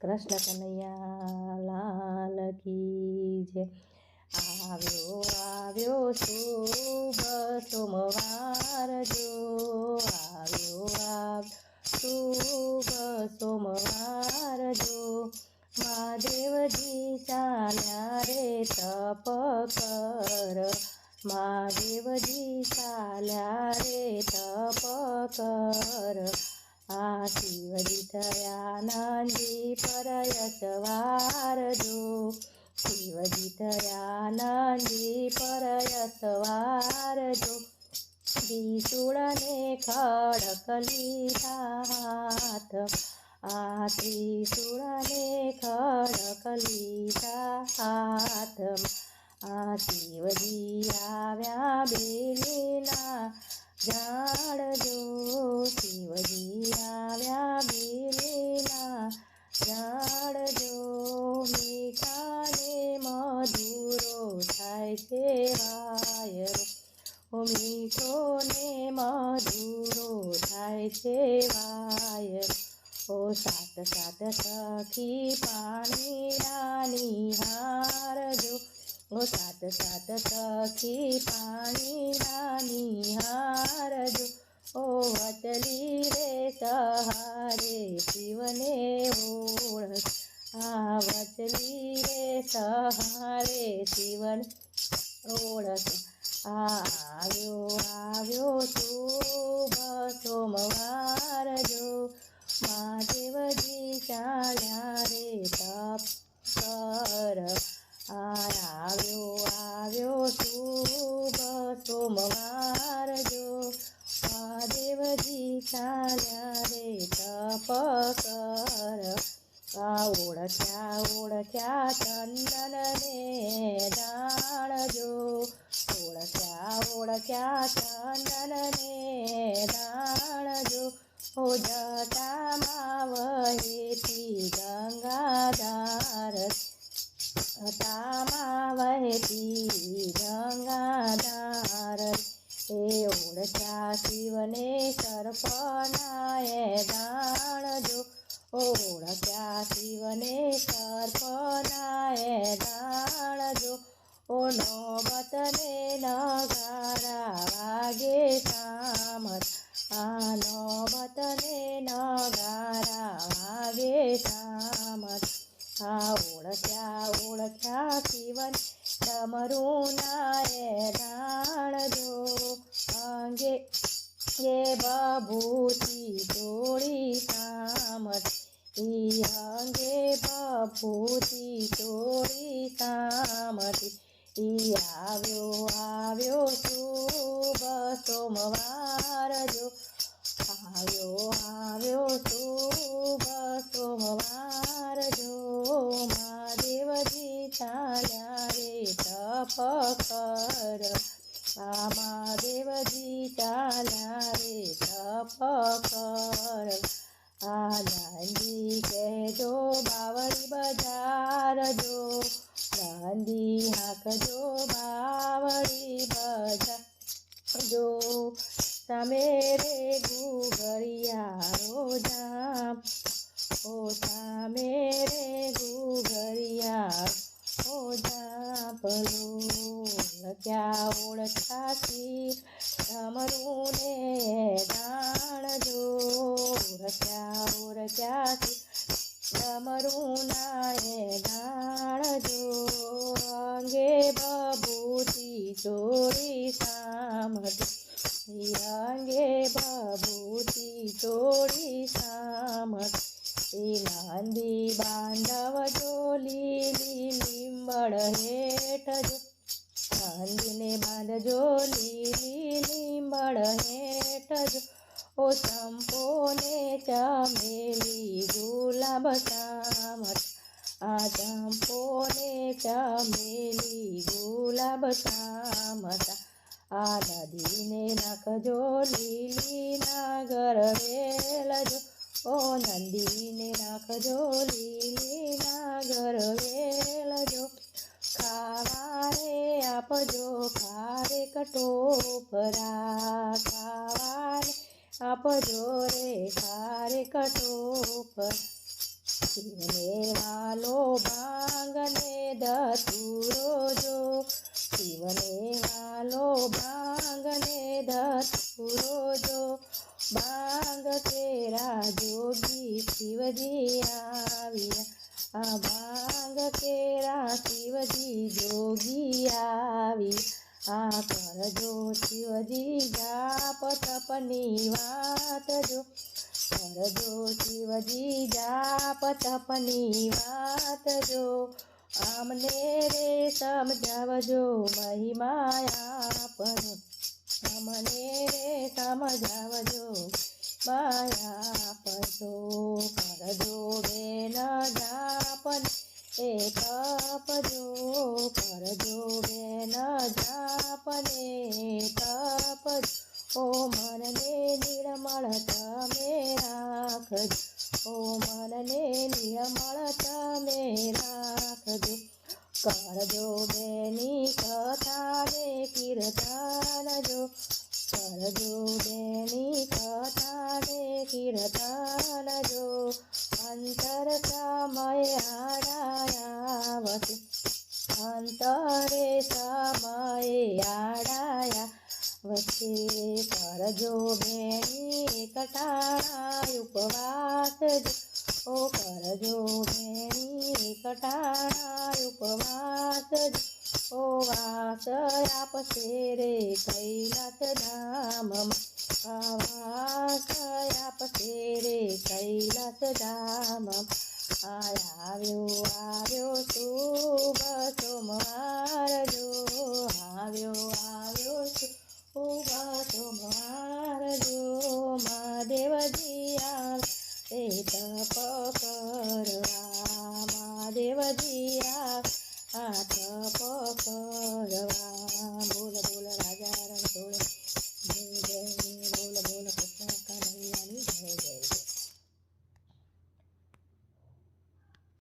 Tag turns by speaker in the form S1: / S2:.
S1: કૃષ્ણ કનૈયા લાલ કી જે આવ્યો આવ્યો શુભ સોમવાર જો. આવ્યો, આવ, શુભ સોમવાર જો. મહાદેવજી ચાલ્યા રે તપ કર. મહાદેવજી ચાલ્યા રે તપ કર. આ શિવજી થયા નંદી પરયસવાર જો શિવજી થયા નંદી પરયસવાર જો ત્રિશૂળને ખડક લીધા હાથ આ ત્રિશુળને ખડક લીધા હાથ આ શિવજી આવ્યા બેલીના જાણજો ઓ મીઠો ને મધુરો થાય છે વાય. ઓ સાત સાત સખી પાણી રાની હારજો ઓ સાત સાત સખી પાણી રાની હારજો ઓ વચલી રે સહારે શિવને ઓળખ આ વચલી રે સહારે શિવન ઓળખ. આવ્યો આવ્યો શુભ સોમવાર જો. મહાદેવજી ચાલ્યા રે તપ કર ઓળખ્યા ચંદનને જાણજો ઓળખ્યા ઓળખ્યા ચંદનને જાણજો ઓ જટામાં વહેતી ગંગાધાર જટામાં વહેતી ગંગાધાર એ ઓળખ્યા શિવને સર્પનાએ દાણજો ઓળખ્યા શિવને સર્પનાએ દાણજો ઓ નોબતને નગારા વાગે સામત. આ નોબતને નગારા વાગે સામત. આ ઓળખ્યા ઓળખ્યા શિવન ડમરું નાએ દાણજો અંગે એ બભૂતિ તોડી સામત ઈ અંગે બભૂતિ તોડી સામતી ઈ આવ્યો આવ્યો શુભ સોમવાર જો. આવ્યો આવ્યો શુભ સોમવાર જો. મહાદેવજી ચાલ્યા રે તપ કર. મહાદેવજી ચાલ્યા રે તપ કર. આ ગાંધી કહેજો, બાવળી બજાર જો ગાંધી હાકજો, બાવળી બજાર જો સામે રે ગુગળિયારો જામ. ઓ તમે રે ગુગળિયા ઓ જાપલો ઓળખ્યા ઓળખાતી. રમરૂને દાણજો ઓળખ્યા ઓળખ્યાથી રમરૂનાએ નાએ દાણજો અંગે બબૂતી ચોરી સામતી અંગે બબૂતી ચોરી સામત નાંદી બાંધવ ચોલી લીલી લીંબળ હેઠ જો નાંદીને બાંધજો લીલી લીંબળ હેઠ જો ઓ સંપોને ચમેલી ગુલાબ સામત આ ચંપોને ચમેલી ગુલાબ સામતા આ નદીને નાખજો લીલી નાગર વેલજો. ઓ નંદીને નાખજો ખારે કટોપરા ખાવા રે આપજો રે ખારે કટોપ શિવને વાલો ભાંગને ધતુરો જો. શિવને વાલો ભાંગને ધતુરો જો. ભાંગ કેરા જોગી શિવજી આવ્યા આ ભાંગ કેરા શિવજી જોગી આવી આ કરજો શિવજી જાપ તપની વાત જો. કરજો શિવજી જાપ તપની વાત જો. આમને રે સમજાવજો મહિમા આપનો અમને રે સમજાવજો માયા મનને નિર્મળ તમે રાખજો. ઓ મનને નિર્મળ તમે રાખજો. કરજો બેની કથાને કીર્તન જો. વચ્ચે કરજો બેની કટાણા ઉપવાસ ઓ કરજો બેની કટાણા ઉપવાસ ઓ વાસ આપશે રે કૈલાસ ધામમાં. આ વાસ આપશે રે કૈલાસ ધામમાં. આવ્યો આવ્યો શુભ સોમવાર. કરવા બોલ